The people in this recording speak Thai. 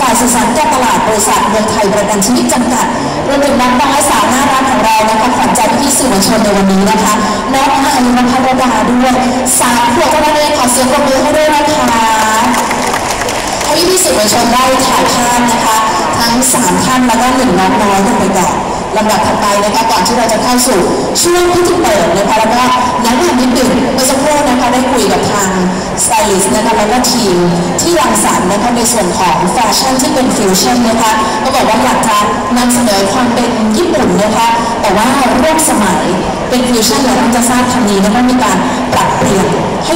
ฝ่ายสื่อสารการตลาดบริษัทเมืองไทยประกันชีวิตจำกัดรวมถึงน้องน้อยสาวน่ารักของเรานะคะขวัญใจพี่สื่อมวลชนในวันนี้นะคะน้องอายุนภรดาด้วยสามขวบเท่านั้นเองขอเสียงปรบมือให้ด้วยนะคะให้พี่สื่อมวลชนได้ถ่ายภาพนะคะ ทั้งสามท่านแล้วก็หนึ่งน้องน้อยกันไปก่อนลำดับถัดไปนะคะก่อนที่เราจะเข้าสู่ช่วงพิธีเปิดนะคะแล้วก็แนะนำนิดหนึ่งเมื่อสักครู่นะคะได้คุยกับ ลิสนะคะแล้วก็ทีมที่รังสรรค์นะคะในส่วนของแฟชั่นที่เป็นฟิวชั่นนะคะก็บอกว่าอยากจะนำเสนอความเป็นญี่ปุ่นนะคะแต่ว่าร่วมสมัยเป็นฟิวชั่นแล้วเราจะทราบคำนี้นะคะมีการปรับเปลี่ยนให้